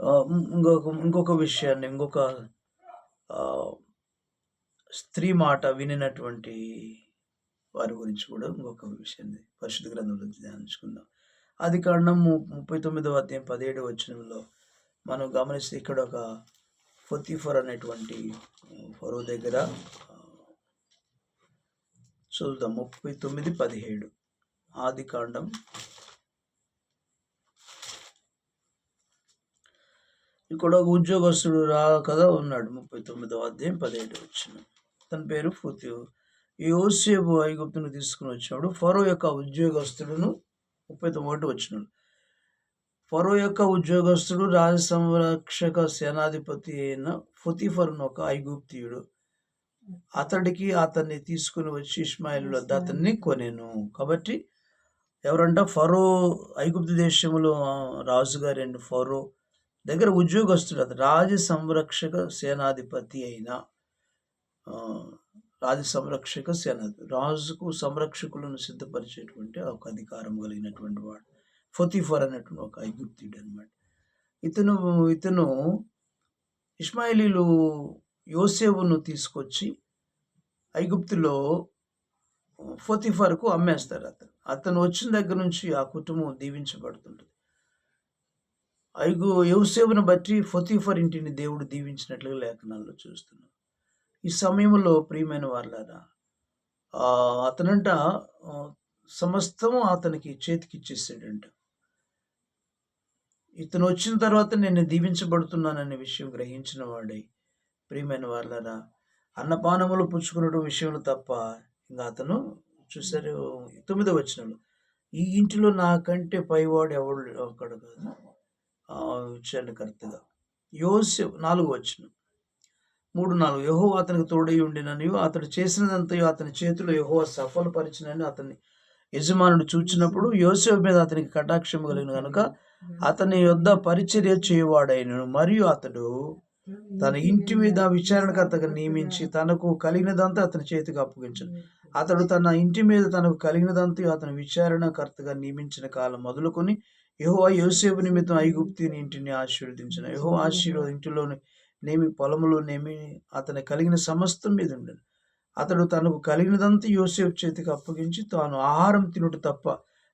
ఇంకొక ఇంకొక విషయాన్ని ఇంకొక స్త్రీ మాట వినినటువంటి వారి గురించి కూడా ఇంకొక విషయాన్ని పరిశుద్ధ గ్రంథంలో ధ్యానించుకుందాం. అది కారణం ముప్పై తొమ్మిదవ అధ్యాయం పదిహేడు వచ్చినంలో మనం గమనిస్తే ఇక్కడ ఒక ఫొతిఫర్ అనేటువంటి ఫరో దగ్గర చూద్దాం ముప్పై తొమ్మిది పదిహేడు. ఆది కాండం ఇక్కడ ఒక ఉద్యోగస్తుడు రా కదా ఉన్నాడు. ముప్పై తొమ్మిదవ అధ్యాయం పదిహేడు వచ్చిన. తన పేరు ఫుతు యోసేపు ఐగుప్తును తీసుకుని వచ్చినాడు ఫరో యొక్క ఉద్యోగస్తుడును ముప్పై తొమ్మిది వచ్చినాడు. ఫరో యొక్క ఉద్యోగస్తుడు రాజ సంరక్షక సేనాధిపతి అయిన ఫుతిఫర్ను ఒక ఐగుప్తియుడు. అతడికి అతన్ని తీసుకుని వచ్చి ఇస్మాయిల్ వద్ద అతన్ని కొనేను. కాబట్టి ఎవరంట? ఫరో ఐగుప్తు దేశంలో రాజుగారి ఫరో దగ్గర ఉద్యోగస్తుడు అతను రాజ సంరక్షక సేనాధిపతి అయిన రాజ సంరక్షక సేనాధిపతి రాజుకు సంరక్షకులను సిద్ధపరిచేటువంటి ఒక అధికారం కలిగినటువంటి వాడు. ఫొతిఫర్ అనేటువంటి ఒక ఐగుప్తుడు అనమాట ఇతను ఇతను ఇస్మాయిలీలు యోసేవును తీసుకొచ్చి ఐగుప్తులో ఫొతిఫర్కు అమ్మేస్తారు అతను. అతను వచ్చిన దగ్గర నుంచి ఆ కుటుంబం దీవించబడుతుంటుంది. ఐగు యోసేపును బట్టి ఫొతిఫర్ ఇంటిని దేవుడు దీవించినట్లుగా లేఖనాల్లో చూస్తున్నాం. ఈ సమయంలో ప్రియమైన వాళ్ళారా అతనంట సమస్తము అతనికి చేతికి ఇచ్చేసాడంట ఇతను వచ్చిన తర్వాత నేను దీవించబడుతున్నాననే విషయం గ్రహించిన వాడై ప్రియమైన వాళ్ళరా అన్నపానములు పుచ్చుకున్నటువంటి విషయంలో తప్ప ఇంకా అతను చూసారు తొమ్మిదో వచ్చిన ఈ ఇంటిలో నాకంటే పైవాడు ఎవడు అక్కడ కాదు. విచారణకర్తగా యోసేపు నాలుగు వచ్చిన మూడు నాలుగు యహో అతనికి తోడై ఉండిననియో అతడు చేసినదంతయో అతని చేతిలో యహో సఫలపరిచినని అతన్ని యజమానుడు చూచినప్పుడు యోసేపు మీద అతనికి కటాక్షం కలిగిన కనుక అతని యొద్ పరిచర్య చేయవాడైనను. మరియు అతడు తన ఇంటి మీద విచారణకర్తగా నియమించి తనకు కలిగినదంతా అతని చేతికి అప్పగించను. అతడు తన ఇంటి మీద తనకు కలిగినదంతా అతను విచారణకర్తగా నియమించిన కాలం మొదలుకొని యహో యోసేపు నిమిత్తం ఐగుప్తిని ఇంటిని ఆశీర్వదించిన. యహో ఆశీర్వాద ఇంటిలోని నేమి పొలంలో నేమి అతని కలిగిన సమస్తం మీద ఉండను. అతడు తనకు కలిగినదంతా యోసేపు చేతికి అప్పగించి తాను ఆహారం తినుట తప్ప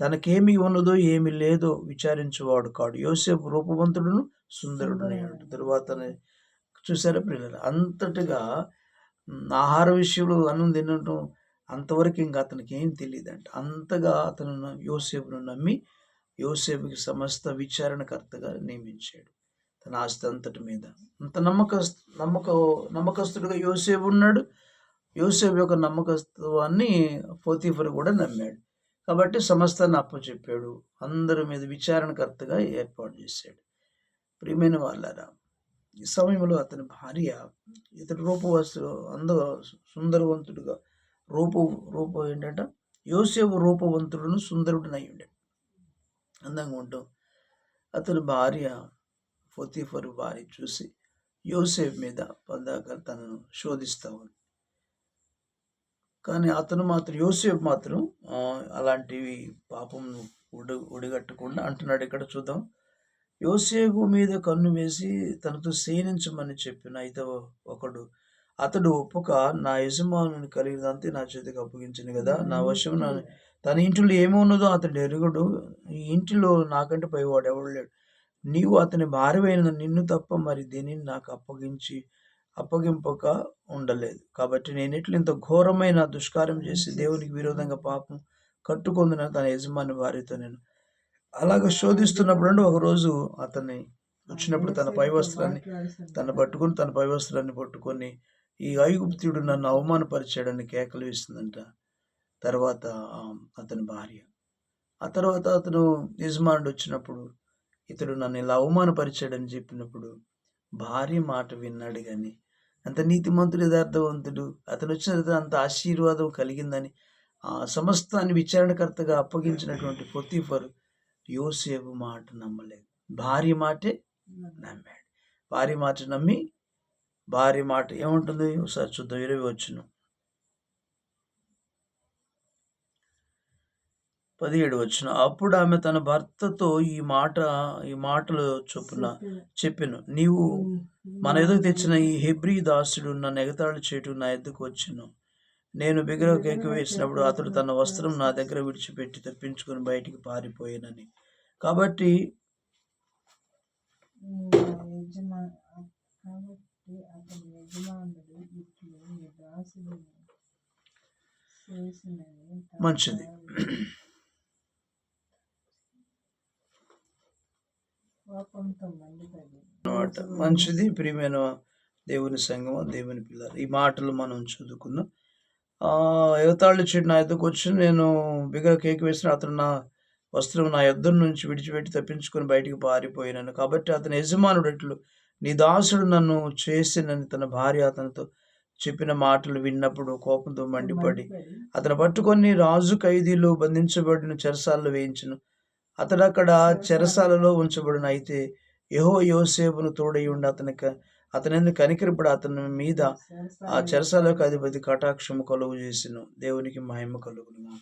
తనకేమి ఉన్నదో ఏమి లేదో విచారించేవాడు కాడు. యోసేపు రూపవంతుడును సుందరుడు తరువాత చూసారా పిల్లలు అంతటిగా ఆహార విషయంలో అన్నం తినటం అంతవరకు ఇంకా అతనికి ఏం తెలియదంట అంతగా అతను యోసేపును నమ్మి యోసేపుకి సమస్త విచారణకర్తగా నియమించాడు. తన ఆస్తి అంతటి మీద. అంత నమ్మక నమ్మక నమ్మకస్తుడిగా యోసేపు ఉన్నాడు. యోసేపు యొక్క నమ్మకత్వాన్ని పోతీఫర్ కూడా నమ్మాడు. కాబట్టి సమస్తాన్ని అప్పచెప్పాడు. అందరి మీద విచారణకర్తగా ఏర్పాటు చేశాడు. ప్రియమైన వాళ్ళరా ఈ సమయంలో అతని భార్య ఇతడు రూపవస్తు అందరూ సుందరవంతుడుగా రూప రూపం ఏంటంటే యోసేపు రూపవంతుడును సుందరుడినై ఉండాడు అందంగా ఉంటాం అతని భార్య ఫొతిఫరు భార్య చూసి యోసేఫ్ మీద పందాక తనను శోధిస్తూ ఉంది. కానీ అతను మాత్రం యోసేఫ్ మాత్రం అలాంటివి పాపం ఉడి ఉడిగట్టకుండా అంటున్నాడు ఇక్కడ చూద్దాం. యోసేపు మీద కన్ను వేసి తనతో సేనించమని చెప్పిన అయితే ఒకడు అతడు ఒప్పుక నా యజమానుని కలిగినంతే నా చేతికి అప్పగించింది కదా నా వశం నా తన ఇంటిలో ఏమున్నదో అతడు ఎరుగుడు ఈ ఇంటిలో నాకంటే పైవాడు ఎవడు లేడు. నీవు అతని భార్యమైన నిన్ను తప్ప మరి దీనిని నాకు అప్పగించి అప్పగింపక ఉండలేదు. కాబట్టి నేను ఎట్లు ఇంత ఘోరమైన దుష్కారం చేసి దేవునికి విరోధంగా పాపం కట్టుకొందిన తన యజమాని భార్యతో నేను అలాగ శోధిస్తున్నప్పుడు ఒకరోజు అతన్ని వచ్చినప్పుడు తన పై వస్త్రాన్ని తను పట్టుకొని తన పై వస్త్రాన్ని పట్టుకొని ఈ ఐగుప్తుడు నన్ను అవమానపరిచాడని కేకలు వేస్తుందంట. తర్వాత అతని భార్య. ఆ తర్వాత అతను యజమానుడు వచ్చినప్పుడు ఇతడు నన్ను ఇలా అవమానపరిచాడని చెప్పినప్పుడు భార్య మాట విన్నాడు కానీ అంత నీతిమంతుడు యథార్థవంతుడు అతను వచ్చిన తర్వాత అంత ఆశీర్వాదం కలిగిందని ఆ సమస్తాన్ని విచారణకర్తగా అప్పగించినటువంటి పొత్తిఫరు యోసేపు మాట నమ్మలేదు. భార్య మాటే నమ్మాడు. భార్య మాట నమ్మి భార్య మాట ఏముంటుంది? ఒకసారి చూద్దాం. ఇరవై వచ్చును పదిహేడు వచ్చిన అప్పుడు ఆమె తన భర్తతో ఈ మాట ఈ మాటలు చొప్పున చెప్పెను. నీవు మన ఎదుగు తెచ్చిన ఈ హెబ్రీ దాసుడు నన్ను ఎగతాళి చేయటం నా ఎద్దుకు వచ్చును నేను బిగర కేక వేసినప్పుడు అతడు తన వస్త్రం నా దగ్గర విడిచిపెట్టి తప్పించుకొని బయటికి పారిపోయానని. కాబట్టి కాబట్టి అతని యజమానుడు ఇట్లు నీ దాసుడు చేసినని తప్ప మంచిది. మంచిది ప్రియమైన దేవుని సంగమం దేవుని పిల్లలు. ఈ మాటలు మనం చదువుకుందాం. ఆ ఎగతాళి చెడు నా ఎద్దుకు వచ్చి నేను బిగ కేక్ వేసిన అతను నా వస్త్రం నా యుద్ధం నుంచి విడిచిపెట్టి తప్పించుకొని బయటికి పారిపోయినాను. కాబట్టి అతని యజమానుడు నీ దాసుడు నన్ను చేసినని తన భార్య అతనితో చెప్పిన మాటలు విన్నప్పుడు కోపంతో మండిపడి అతను పట్టుకొని రాజు ఖైదీలు బంధించబడిన చెరసాలలో వేయించును. అతడు అక్కడ చెరసాలలో ఉంచబడిన అయితే యహో యోసేపును తోడై ఉండి అతనికి అతని కనికరిపడి అతని మీద ఆ చెరసాలకు అధిపతి కటాక్షము కలుగు చేసిన. దేవునికి మహిమ కలుగును.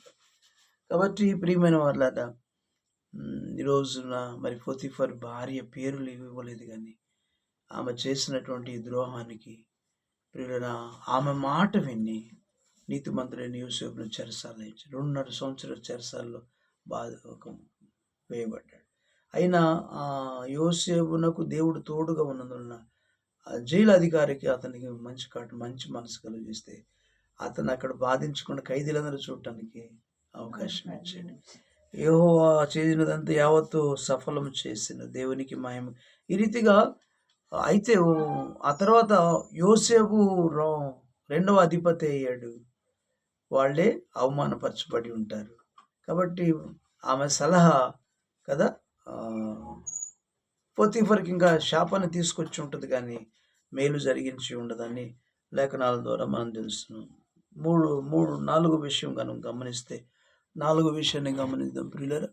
కాబట్టి ప్రియమైన వాళ్ళ ఈ రోజున మరి ఫర్ భార్య పేర్లు ఇవ్వలేదు కానీ ఆమె చేసినటువంటి ద్రోహానికి ప్రియులరా ఆమె మాట విని నీతిమంతుడైన యూసేపును చెరసాలించి రెండున్నర సంవత్సరాల చెరసాల్లో బాధ వేయబడ్డాడు. అయినా ఆ యోసేపునకు దేవుడు తోడుగా ఉన్నందున ఆ జైలు అధికారికి అతనికి మంచి కాటు మంచి మనసు కలిగిస్తే అతను అక్కడ బాధించకుండా ఖైదీలందరూ చూడటానికి అవకాశం ఇచ్చాడు. ఏహో చేసినదంతా యావత్తు సఫలం చేసిన దేవునికి మహిమ. ఈ రీతిగా అయితే ఆ తర్వాత యోసేపు రెండవ అధిపతి అయ్యాడు. వాళ్ళే అవమానపరచబడి ఉంటారు. కాబట్టి ఆమె సలహా కదా పోతీఫర్కి ఇంకా శాపాన్ని తీసుకొచ్చి ఉంటుంది కానీ మేలు జరిగించి ఉండదని లేఖనాల ద్వారా మనం తెలుస్తున్నాం. మూడు మూడు నాలుగు విషయం కనుక గమనిస్తే నాలుగు విషయాన్ని గమనిద్దాం ప్రియులరా.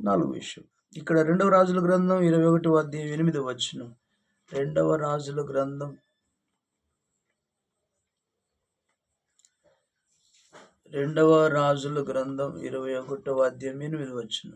నాలుగు విషయం. ఇక్కడ రెండవ రాజుల గ్రంథం ఇరవై ఒకటి అధ్యాయం ఎనిమిది వచ్చిన రెండవ రాజుల గ్రంథం. రెండవ రాజుల గ్రంథం ఇరవై ఒకటవ అధ్యాయం ఎనిమిది వచ్చిన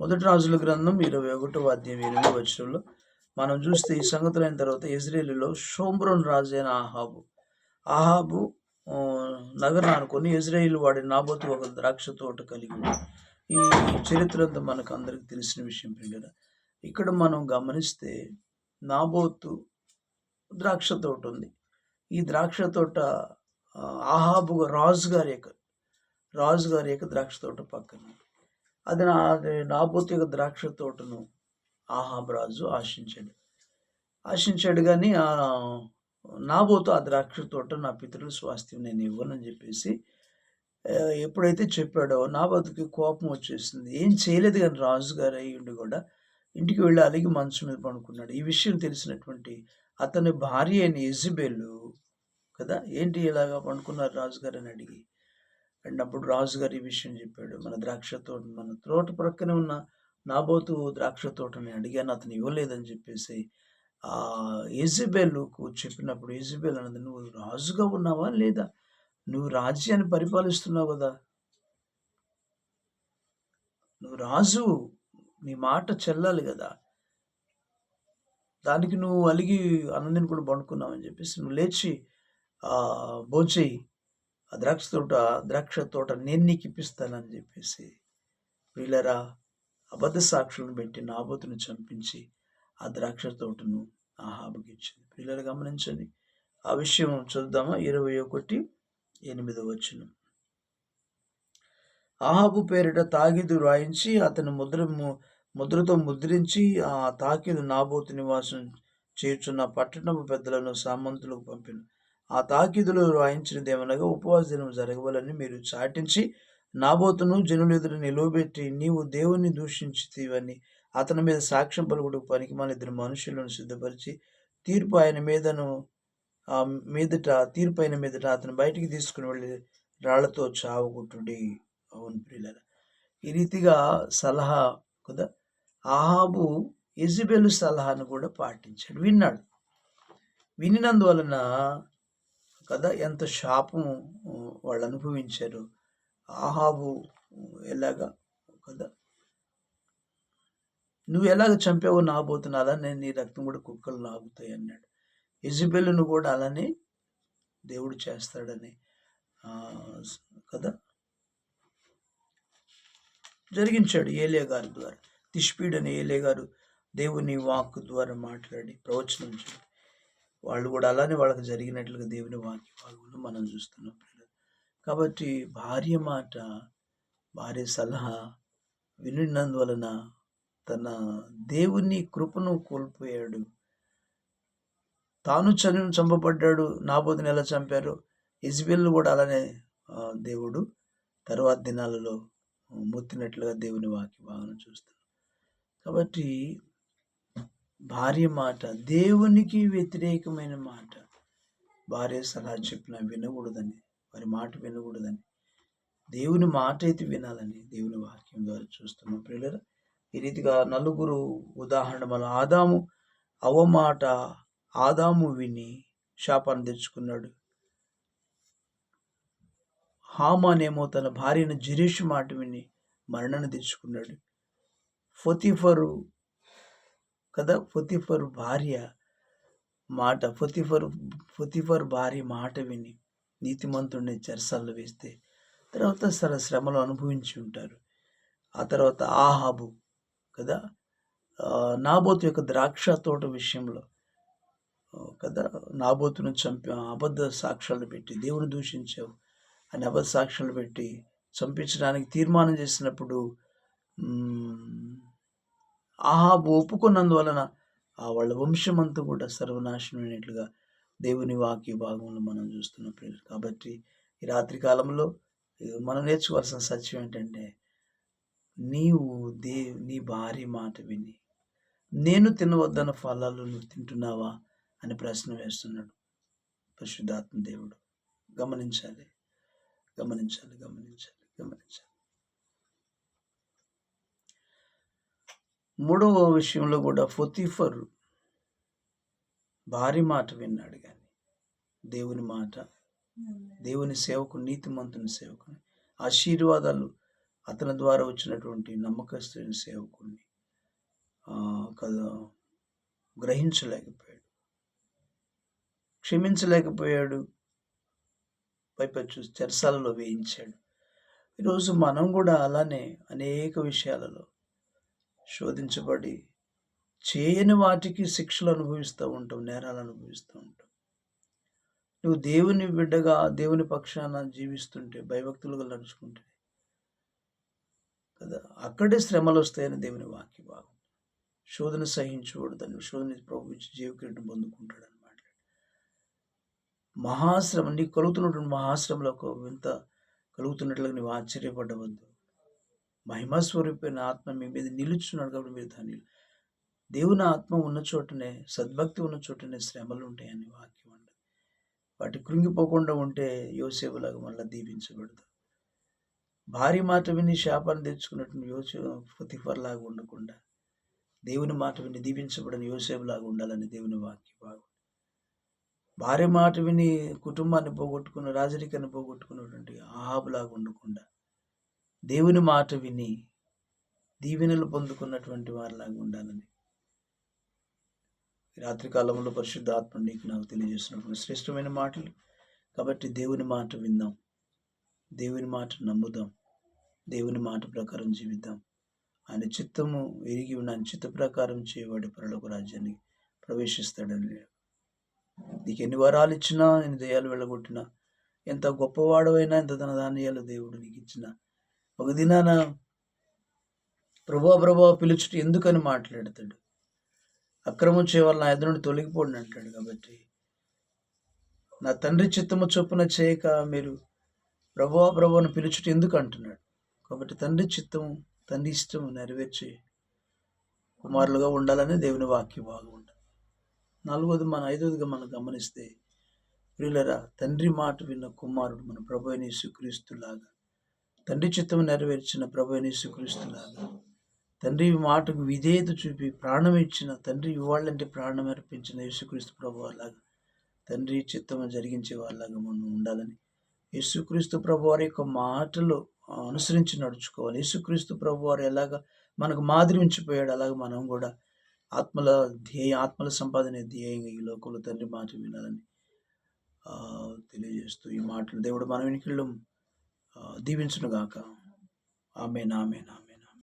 మొదటి రాజుల గ్రంథం ఇరవై ఒకటో అధ్యాయం ఎనిమిది వచ్చంలో మనం చూస్తే ఈ సంగతులైన తర్వాత ఇజ్రాయేలీలో షోమ్రోన్ రాజు అయిన ఆహాబు ఆహాబు నగరం అనుకుని ఇజ్రాయిల్ వాడి నాబోతు ఒక ద్రాక్ష తోట కలిగి ఈ చరిత్ర అంతా మనకు అందరికి తెలిసిన విషయం ప్రియుల ఇక్కడ మనం గమనిస్తే నాబోతు ద్రాక్ష తోట ఉంది. ఈ ద్రాక్ష తోట ఆహాబు రాజుగారి యొక్క రాజు గారి యొక్క ద్రాక్ష తోట పక్కన అది నా అది నాబోతు యొక్క ద్రాక్ష తోటను ఆహాబ్రాజు ఆశించాడు ఆశించాడు కానీ ఆ నాబోతు ఆ ద్రాక్ష తోట నా పితరుల స్వాస్థ్యం నేను ఇవ్వనని చెప్పేసి ఎప్పుడైతే చెప్పాడో. నాబోతుకి కోపం వచ్చేసింది. ఏం చేయలేదు కానీ రాజుగారు అయ్యి ఉండి కూడా ఇంటికి వెళ్ళి అలిగి మంచం మీద పడుకున్నాడు. ఈ విషయం తెలిసినటువంటి అతని భార్య అయిన ఎజిబెల్ కదా ఏంటి ఇలాగా పండుకున్నారు రాజుగారు అని అడిగి. అండ్ అప్పుడు రాజుగారు ఈ విషయం చెప్పాడు మన ద్రాక్ష తోట మన తోట ప్రక్కనే ఉన్న నాబోతు ద్రాక్ష తోటని అడిగాను అతను ఇవ్వలేదని చెప్పేసి ఆ ఏజిబెల్కు చెప్పినప్పుడు ఏజిబెల్ అన్నది నువ్వు రాజుగా ఉన్నావా లేదా? నువ్వు రాజ్యాన్ని పరిపాలిస్తున్నావు కదా? నువ్వు రాజు నీ మాట చెల్లాలి కదా? దానికి నువ్వు అలిగి అన్నదిని కూడా పండుకున్నావు అని చెప్పేసి నువ్వు లేచి ఆ భోంచేయి. ఆ ద్రాక్ష తోట ద్రాక్ష తోట నేను నీకు ఇప్పిస్తానని చెప్పేసి వీళ్ళరా అబద్ధ సాక్షులను పెట్టి నాబోతుని చంపించి ఆ ద్రాక్ష తోటను ఆహాబుకి ఇచ్చింది. పిల్లలు గమనించండి. ఆ విషయం చూద్దామా ఇరవై ఒకటి ఎనిమిది వచ్చిన ఆహాబు పేరిట తాగిదు రాయించి అతని ముద్ర ము- ముద్రతో ముద్రించి ఆ తాకిదు నాబోతు నివాసం చేర్చున్న పట్టణపు పెద్దలను సామంతులకు పంపిన. ఆ తాకీదులో రాయించినదేమనగా ఉపవాస దినం జరగవాలని మీరు చాటించి నాబోతును జనులు ఎదురు నిలవబెట్టి నీవు దేవుణ్ణి దూషించితివని అతని మీద సాక్ష్యం పలుకుడు పనికి మన ఇద్దరు మనుషులను సిద్ధపరిచి తీర్పు ఆయన మీదను మీదట తీర్పు అయిన మీదట అతను బయటికి తీసుకుని వెళ్ళి రాళ్ళతో చావుకుంటుడి అవును ప్రియుల ఈ రీతిగా సలహా కదా? ఆహాబు ఎజిబెల్ సలహాను కూడా పాటించాడు. విన్నాడు. వినినందువలన కదా ఎంత శాపం వాళ్ళు అనుభవించారు. ఆహాబు ఎలాగా కదా నువ్వు ఎలాగ చంపావో నాబోతున్నా అలా నేను నీ రక్తం కూడా కుక్కలు నాగుతాయి అన్నాడు. ఇజబెల్ను కూడా అలానే దేవుడు చేస్తాడని కదా జరిగించాడు ఏలే గారి ద్వారా. తిష్పీడని ఏలే గారు దేవుని వాక్ ద్వారా మాట్లాడి ప్రవచనం చెప్పి వాళ్ళు కూడా అలానే వాళ్ళకి జరిగినట్లుగా దేవుని వాక్య భాగంలో మనం చూస్తున్నాం కాబట్టి భార్య మాట భార్య సలహా వినినందువలన తన దేవుని కృపను కోల్పోయాడు. తాను చని చంపబడ్డాడు నాబోతుని ఎలా చంపారు ఇజ్బెల్ కూడా అలానే దేవుడు తర్వాత దినాలలో ముత్తినట్లుగా దేవుని వాక్య భావన చూస్తాడు కాబట్టి భార్య మాట దేవునికి వ్యతిరేకమైన మాట. భార్య సలహా చెప్పిన వినకూడదని వారి మాట వినకూడదని. దేవుని మాట అయితే వినాలని దేవుని వాక్యం ద్వారా చూస్తున్నాం ప్రియులరా. ఈ రీతిగా నలుగురు ఉదాహరణ మన ఆదాము అవమాట ఆదాము విని శాపాన్ని తెచ్చుకున్నాడు. హామానేమో తన భార్యను జిరేషు మాట విని మరణాన్ని తెచ్చుకున్నాడు. ఫొతిఫరు కదా? ఫొతిఫరు భార్య మాట ఫొతిఫరు ఫొతిఫర్ భార్య మాట విని నీతిమంతుడిని చెరసాల్లో వేస్తే తర్వాత సర శ్రమలు అనుభవించి ఉంటారు. ఆ తర్వాత ఆహాబు కదా? నాబోతు యొక్క ద్రాక్ష తోట విషయంలో కదా? నాబోతును చంపి అబద్ధ సాక్ష్యాలు పెట్టి దేవుని దూషించావు అని అబద్ధ సాక్ష్యాలు పెట్టి చంపించడానికి తీర్మానం చేసినప్పుడు ఆహాబు ఒప్పుకున్నందువలన ఆ వాళ్ళ వంశమంతా కూడా సర్వనాశనమైనట్లుగా దేవుని వాక్య భాగంలో మనం చూస్తున్న ప్రియులు. కాబట్టి ఈ రాత్రి కాలంలో మనం నేర్చుకోవాల్సిన సత్యం ఏంటంటే నీవు దే నీ భార్య మాట విని నేను తినవద్దన్న ఫలాలు నువ్వు తింటున్నావా? అని ప్రశ్న వేస్తున్నాడు పరిశుద్ధాత్మ దేవుడు. గమనించాలి. గమనించాలి గమనించాలి గమనించాలి. మూడవ విషయంలో కూడా ఫొతిఫర్ భారీ మాట విన్నాడు కానీ దేవుని మాట దేవుని సేవకు నీతిమంతుని సేవకుని ఆశీర్వాదాలు అతని ద్వారా వచ్చినటువంటి నమ్మకస్తుని సేవకుని కదా గ్రహించలేకపోయాడు. క్షమించలేకపోయాడు. పైపచ్చు చెరసాలలో వేయించాడు. ఈరోజు మనం కూడా అలానే అనేక విషయాలలో శోధించబడి చేయని వాటికి శిక్షలు అనుభవిస్తూ ఉంటాం నేరాలు అనుభవిస్తూ ఉంటాం నువ్వు దేవుని బిడ్డగా దేవుని పక్షాన జీవిస్తుంటే భయభక్తులుగా నడుచుకుంటే కదా అక్కడే శ్రమలు వస్తాయని దేవుని వాక్య భాగం. శోధన సహించకూడదని శోధన ప్రభుత్వ జీవకిరీటం పొందుకుంటాడు అనమాట మహాశ్రమ నీకు కలుగుతున్నటువంటి మహాశ్రమలో ఒక వింత కలుగుతున్నట్లుగా నువ్వు ఆశ్చర్యపడవద్దు. మహిమస్వరూపైన ఆత్మ మీ మీద నిలుచున్నాడు కాబట్టి మీరు దాన్ని దేవుని ఆత్మ ఉన్న చోటనే సద్భక్తి ఉన్న చోటనే శ్రమలు ఉంటాయని వాక్యం అండి. వాటి కృంగిపోకుండా ఉంటే యోసేపులాగా మళ్ళీ దీపించబడదు భారీ మాట విని శాపాన్ని తెచ్చుకున్నట్టు యోసే ఫతిఫర్ లాగా ఉండకుండా దేవుని మాట విని దీపించబడిన యోసేపులాగా ఉండాలని దేవుని వాక్యం బాగుంది. భార్య మాట విని కుటుంబాన్ని పోగొట్టుకున్న రాజరికాన్ని పోగొట్టుకున్నటువంటి ఆహాబులాగా ఉండకుండా దేవుని మాట విని దీవెనలు పొందుకున్నటువంటి వారిలాగా ఉండాలని. రాత్రికాలంలో రాత్రి కాలంలో పరిశుద్ధ ఆత్మ నీకు నాకు తెలియజేసినటువంటి శ్రేష్టమైన మాటలు. కాబట్టి దేవుని మాట విందాం. దేవుని మాట నమ్ముదాం. దేవుని మాట ప్రకారం జీవిద్దాం. ఆయన చిత్తము ఎరిగి ఉన్న ఆయన చిత్త ప్రకారం చేయబడి పరలోక రాజ్యాన్ని ప్రవేశిస్తాడని. నీకు ఎన్ని వరాలు ఇచ్చినా ఎన్ని దయాలు వెళ్ళగొట్టినా ఎంత గొప్పవాడవైనా ఎంత ధనధాన్యాలు దేవుడు నీకు ఇచ్చినా ఒక దినాన ప్రభా ప్రభా పిలుచుట ఎందుకని మాట్లాడతాడు? అక్రమం చేయవాలని నా ఎదురుని నుండి తొలగిపోండి అంటాడు కాబట్టి. నా తండ్రి చిత్తము చొప్పున చేయక మీరు ప్రభా ప్రభువును పిలుచుట ఎందుకు అంటున్నాడు? కాబట్టి తండ్రి చిత్తము తండ్రి ఇష్టము నెరవేర్చి కుమారులుగా ఉండాలని దేవుని వాక్యం బాగుంటుంది. నాలుగోది మన ఐదోదిగా మనం గమనిస్తే ప్రియులరా తండ్రి మాట విన్న కుమారుడు మన ప్రభు అయిన యేసుక్రీస్తులాగా తండ్రి చిత్తము నెరవేర్చిన ప్రభు నేసుకరిస్తున్నాను తండ్రి మాటకు విధేయత చూపి ప్రాణం ఇచ్చిన తండ్రి ఇవ్వాలంటే ప్రాణం అర్పించిన యేసుక్రీస్తు ప్రభు అలాగా. తండ్రి చిత్తము జరిగించే వాళ్ళగా మనం ఉండాలని యేసుక్రీస్తు ప్రభు వారి యొక్క మాటలు అనుసరించి నడుచుకోవాలి. యేసుక్రీస్తు ప్రభు వారు ఎలాగ మనకు మాదిరి ఉంచిపోయాడు అలాగ మనం కూడా ఆత్మల ధ్యేయ ఆత్మల సంపాదన ధ్యేయంగా ఈ లోకంలో తండ్రి మాట వినాలని తెలియజేస్తూ ఈ మాటలు దేవుడు మన వెనుకల్లో దీవించునుగాక. ఆమె నామే నామే